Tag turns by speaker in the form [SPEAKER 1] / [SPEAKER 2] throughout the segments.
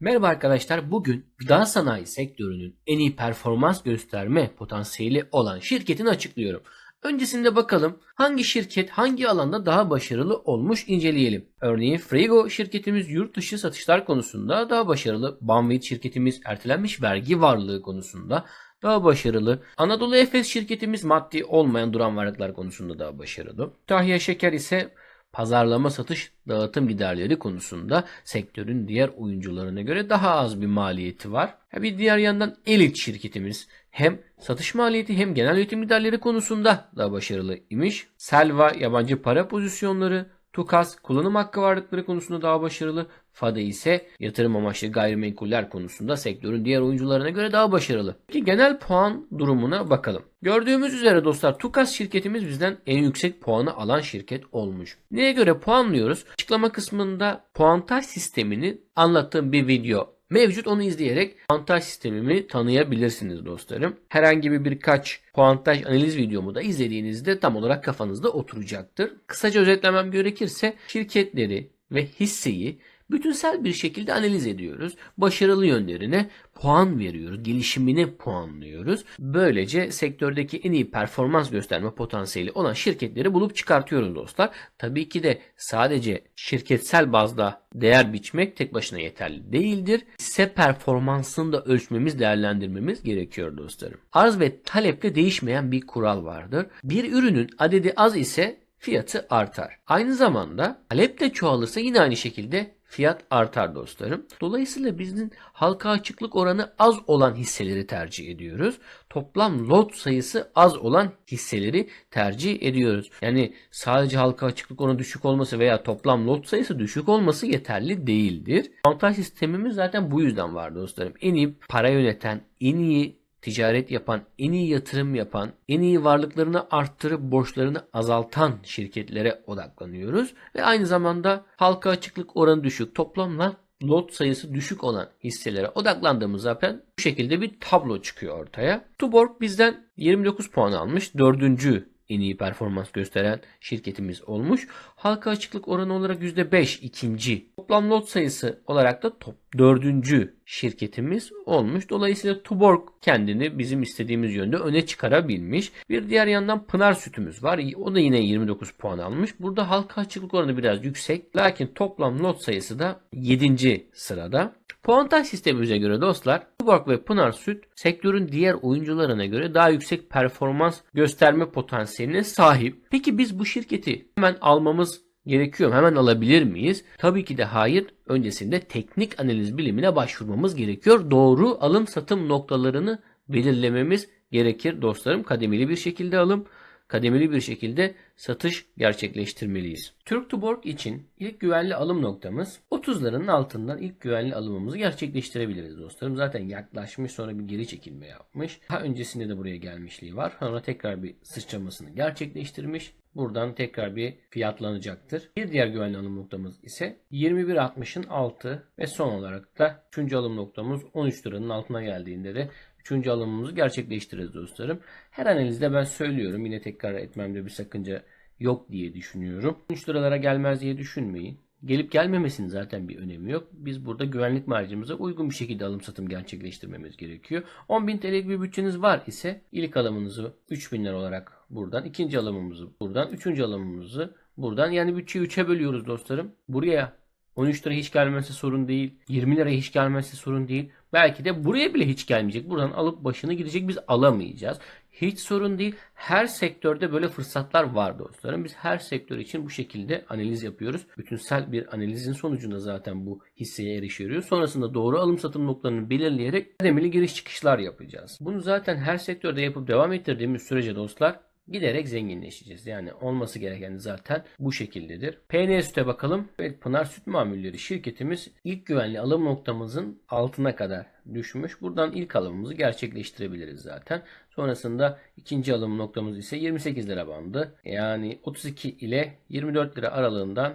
[SPEAKER 1] Merhaba arkadaşlar. Bugün gıda sanayi sektörünün en iyi performans gösterme potansiyeli olan şirketini açıklıyorum. Öncesinde bakalım hangi şirket hangi alanda daha başarılı olmuş inceleyelim. Örneğin Frigo şirketimiz yurt dışı satışlar konusunda daha başarılı. Banvit şirketimiz ertelenmiş vergi varlığı konusunda daha başarılı. Anadolu Efes şirketimiz maddi olmayan duran varlıklar konusunda daha başarılı. Tahya Şeker ise pazarlama satış dağıtım giderleri konusunda sektörün diğer oyuncularına göre daha az bir maliyeti var. Bir diğer yandan Elit şirketimiz hem satış maliyeti hem genel üretim giderleri konusunda daha başarılı imiş. Selva yabancı para pozisyonları, Tukas kullanım hakkı varlıkları konusunda daha başarılı. Fada ise yatırım amaçlı gayrimenkuller konusunda sektörün diğer oyuncularına göre daha başarılı. Peki genel puan durumuna bakalım. Gördüğümüz üzere dostlar Tukas şirketimiz bizden en yüksek puanı alan şirket olmuş. Neye göre puanlıyoruz? Açıklama kısmında puantaj sistemini anlattığım bir video mevcut. Onu izleyerek puantaj sistemimi tanıyabilirsiniz dostlarım. Herhangi bir birkaç puantaj analiz videomu da izlediğinizde tam olarak kafanızda oturacaktır. Kısaca özetlemem gerekirse şirketleri ve hisseyi bütünsel bir şekilde analiz ediyoruz. Başarılı yönlerine puan veriyoruz. Gelişimini puanlıyoruz. Böylece sektördeki en iyi performans gösterme potansiyeli olan şirketleri bulup çıkartıyoruz dostlar. Tabii ki de sadece şirketsel bazda değer biçmek tek başına yeterli değildir. Hisse performansını da ölçmemiz, değerlendirmemiz gerekiyor dostlarım. Arz ve talepte değişmeyen bir kural vardır. Bir ürünün adedi az ise fiyatı artar. Aynı zamanda talep de çoğalırsa yine aynı şekilde fiyat artar dostlarım. Dolayısıyla bizim halka açıklık oranı az olan hisseleri tercih ediyoruz. Toplam lot sayısı az olan hisseleri tercih ediyoruz. Yani sadece halka açıklık oranı düşük olması veya toplam lot sayısı düşük olması yeterli değildir. Avantaj sistemimiz zaten bu yüzden var dostlarım. En iyi para yöneten, en iyi ticaret yapan, en iyi yatırım yapan, en iyi varlıklarını arttırıp borçlarını azaltan şirketlere odaklanıyoruz. Ve aynı zamanda halka açıklık oranı düşük, toplamla lot sayısı düşük olan hisselere odaklandığımız zaten bu şekilde bir tablo çıkıyor ortaya. Tuborg bizden 29 puan almış. Dördüncü en iyi performans gösteren şirketimiz olmuş. Halka açıklık oranı olarak %5 ikinci. Toplam lot sayısı olarak da top dördüncü şirketimiz olmuş. Dolayısıyla Tuborg kendini bizim istediğimiz yönde öne çıkarabilmiş. Bir diğer yandan Pınar sütümüz var. O da yine 29 puan almış. Burada halka açıklık oranı biraz yüksek. Lakin toplam lot sayısı da 7. sırada. Puantaj sistemimize göre dostlar Tuborg ve Pınar Süt sektörün diğer oyuncularına göre daha yüksek performans gösterme potansiyeline sahip. Peki biz bu şirketi hemen almamız gerekiyor mu? Hemen alabilir miyiz? Tabii ki de hayır. Öncesinde teknik analiz bilimine başvurmamız gerekiyor. Doğru alım satım noktalarını belirlememiz gerekir dostlarım. Kademeli bir şekilde alım, kademeli bir şekilde satış gerçekleştirmeliyiz. Türk Tuborg için ilk güvenli alım noktamız 30'ların altından ilk güvenli alımımızı gerçekleştirebiliriz dostlarım. Zaten yaklaşmış sonra bir geri çekilme yapmış. Daha öncesinde de buraya gelmişliği var. Sonra tekrar bir sıçramasını gerçekleştirmiş. Buradan tekrar bir fiyatlanacaktır. Bir diğer güvenli alım noktamız ise 21.60'ın altı ve son olarak da 3. alım noktamız 13 liranın altına geldiğinde de Üçüncü alımımızı gerçekleştiririz dostlarım. Her analizde ben söylüyorum. Yine tekrar etmemde bir sakınca yok diye düşünüyorum. 13 liralara gelmez diye düşünmeyin. Gelip gelmemesinin zaten bir önemi yok. Biz burada güvenlik marjımıza uygun bir şekilde alım satım gerçekleştirmemiz gerekiyor. 10.000 TL'lik bir bütçeniz var ise ilk alımınızı 3.000 lira olarak buradan, ikinci alımımızı buradan, üçüncü alımımızı buradan. Yani bütçeyi 3'e bölüyoruz dostlarım. Buraya 13 lira hiç gelmezse sorun değil. 20 lira hiç gelmezse sorun değil. Belki de buraya bile hiç gelmeyecek. Buradan alıp başını gidecek biz alamayacağız. Hiç sorun değil. Her sektörde böyle fırsatlar var dostlarım. Biz her sektör için bu şekilde analiz yapıyoruz. Bütünsel bir analizin sonucunda zaten bu hisseye erişiyoruz. Sonrasında doğru alım satım noktalarını belirleyerek kademeli giriş çıkışlar yapacağız. Bunu zaten her sektörde yapıp devam ettirdiğimiz sürece dostlar giderek zenginleşeceğiz. Yani olması gereken zaten bu şekildedir. PN Süt'e bakalım. Evet Pınar Süt Mamulleri şirketimiz ilk güvenli alım noktamızın altına kadar düşmüş. Buradan ilk alımımızı gerçekleştirebiliriz zaten. Sonrasında ikinci alım noktamız ise 28 lira bandı. Yani 32 ile 24 lira aralığından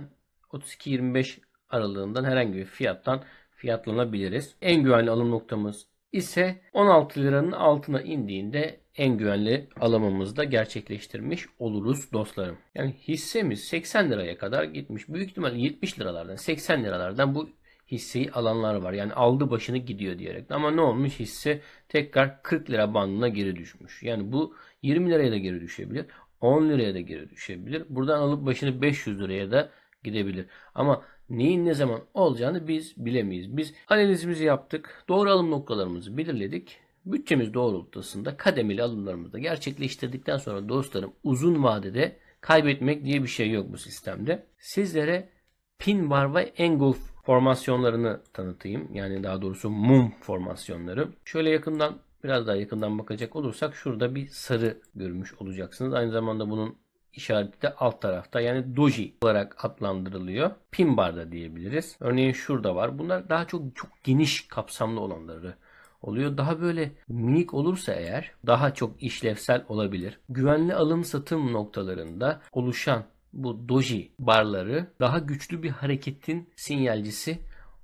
[SPEAKER 1] 32-25 aralığından herhangi bir fiyattan fiyatlanabiliriz. En güvenli alım noktamız ise 16 liranın altına indiğinde en güvenli alımımızı da gerçekleştirmiş oluruz dostlarım. Yani hissemiz 80 liraya kadar gitmiş. Büyük ihtimalle 70 liralardan 80 liralardan bu hisseyi alanlar var. Yani aldı başını gidiyor diyerek. Ama ne olmuş hisse tekrar 40 lira bandına geri düşmüş. Yani bu 20 liraya da geri düşebilir. 10 liraya da geri düşebilir. Buradan alıp başını 500 liraya da gidebilir. Ama neyin ne zaman olacağını biz bilemeyiz. Biz analizimizi yaptık. Doğru alım noktalarımızı belirledik. Bütçemiz doğrultusunda kademeli alımlarımızı da gerçekleştirdikten sonra dostlarım uzun vadede kaybetmek diye bir şey yok bu sistemde. Sizlere pin bar ve engulf formasyonlarını tanıtayım. Yani daha doğrusu mum formasyonları. Şöyle yakından biraz daha yakından bakacak olursak şurada bir sarı görmüş olacaksınız. Aynı zamanda bunun işareti de alt tarafta yani doji olarak adlandırılıyor. Pin bar da diyebiliriz. Örneğin şurada var. Bunlar daha çok çok geniş kapsamlı olanları oluyor. Daha böyle minik olursa eğer daha çok işlevsel olabilir. Güvenli alım satım noktalarında oluşan bu doji barları daha güçlü bir hareketin sinyalcisi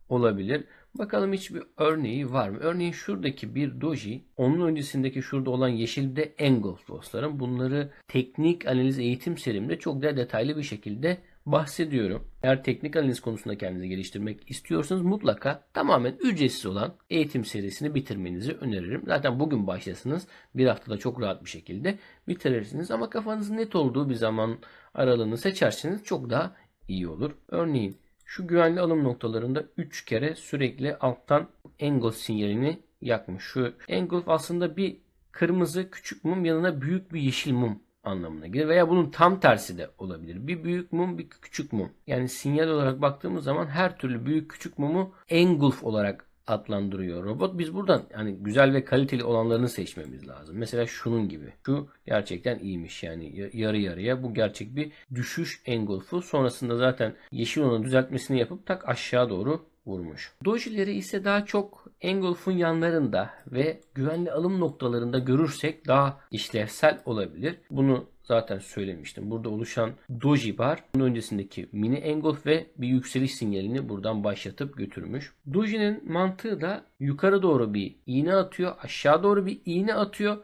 [SPEAKER 1] olabilir. Bakalım hiçbir örneği var mı? Örneğin şuradaki bir doji, onun öncesindeki şurada olan yeşil de engulf dostlarım. Bunları teknik analiz eğitim serimde çok daha detaylı bir şekilde bahsediyorum. Eğer teknik analiz konusunda kendinizi geliştirmek istiyorsanız mutlaka tamamen ücretsiz olan eğitim serisini bitirmenizi öneririm. Zaten bugün başlasınız. Bir haftada çok rahat bir şekilde bitirirsiniz. Ama kafanızın net olduğu bir zaman aralığını seçerseniz çok daha iyi olur. Örneğin şu güvenli alım noktalarında 3 kere sürekli alttan engulf sinyalini yakmış. Şu engulf aslında bir kırmızı küçük mum yanına büyük bir yeşil mum anlamına gelir veya bunun tam tersi de olabilir. Bir büyük mum, bir küçük mum. Yani sinyal olarak baktığımız zaman her türlü büyük küçük mumu engulf olarak adlandırıyor robot. Biz buradan hani güzel ve kaliteli olanlarını seçmemiz lazım. Mesela şunun gibi. Şu gerçekten iyiymiş yani yarı yarıya. Bu gerçek bir düşüş engulfu. Sonrasında zaten yeşil olanın düzeltmesini yapıp tak aşağı doğru vurmuş. Dojileri ise daha çok engulfun yanlarında ve güvenli alım noktalarında görürsek daha işlevsel olabilir. Bunu zaten söylemiştim. Burada oluşan doji bar bunun öncesindeki mini engulf ve bir yükseliş sinyalini buradan başlatıp götürmüş. Doji'nin mantığı da yukarı doğru bir iğne atıyor, aşağı doğru bir iğne atıyor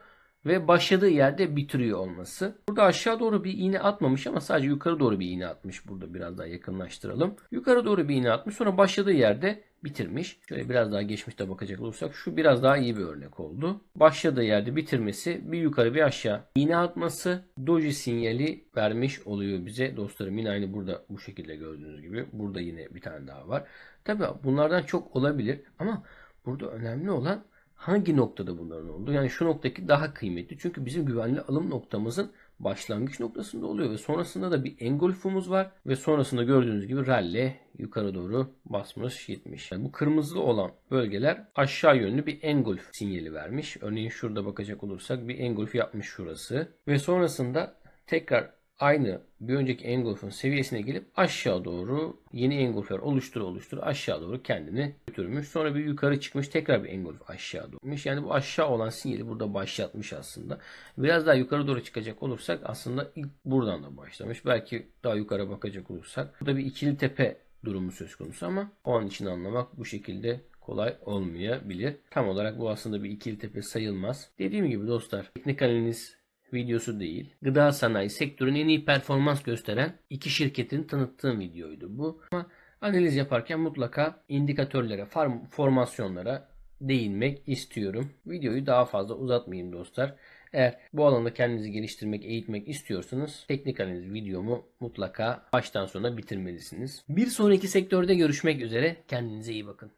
[SPEAKER 1] ve başladığı yerde bitiriyor olması. Burada aşağı doğru bir iğne atmamış ama sadece yukarı doğru bir iğne atmış. Burada biraz daha yakınlaştıralım. Yukarı doğru bir iğne atmış sonra başladığı yerde bitirmiş. Şöyle biraz daha geçmişte bakacak olursak şu biraz daha iyi bir örnek oldu. Başladığı yerde bitirmesi bir yukarı bir aşağı iğne atması doji sinyali vermiş oluyor bize. Dostlarım yine aynı burada bu şekilde gördüğünüz gibi. Burada yine bir tane daha var. Tabi bunlardan çok olabilir ama burada önemli olan hangi noktada bunların olduğu. Yani şu noktaki daha kıymetli. Çünkü bizim güvenli alım noktamızın başlangıç noktasında oluyor ve sonrasında da bir engulfumuz var ve sonrasında gördüğünüz gibi rally yukarı doğru basmış gitmiş. Yani bu kırmızı olan bölgeler aşağı yönlü bir engulf sinyali vermiş. Örneğin şurada bakacak olursak bir engulf yapmış şurası ve sonrasında tekrar aynı bir önceki engulf'un seviyesine gelip aşağı doğru yeni engulfler oluştur oluştur aşağı doğru kendini götürmüş. Sonra bir yukarı çıkmış tekrar bir engulf aşağı doğmuş. Yani bu aşağı olan sinyali burada başlatmış aslında. Biraz daha yukarı doğru çıkacak olursak aslında ilk buradan da başlamış. Belki daha yukarı bakacak olursak burada bir ikili tepe durumu söz konusu ama o an için anlamak bu şekilde kolay olmayabilir. Tam olarak bu aslında bir ikili tepe sayılmaz. Dediğim gibi dostlar teknik analiz videosu değil. Gıda sanayi sektörün en iyi performans gösteren iki şirketin tanıttığım videoydu bu. Ama analiz yaparken mutlaka indikatörlere, formasyonlara değinmek istiyorum. Videoyu daha fazla uzatmayayım dostlar. Eğer bu alanda kendinizi geliştirmek, eğitmek istiyorsanız teknik analiz videomu mutlaka baştan sona bitirmelisiniz. Bir sonraki sektörde görüşmek üzere. Kendinize iyi bakın.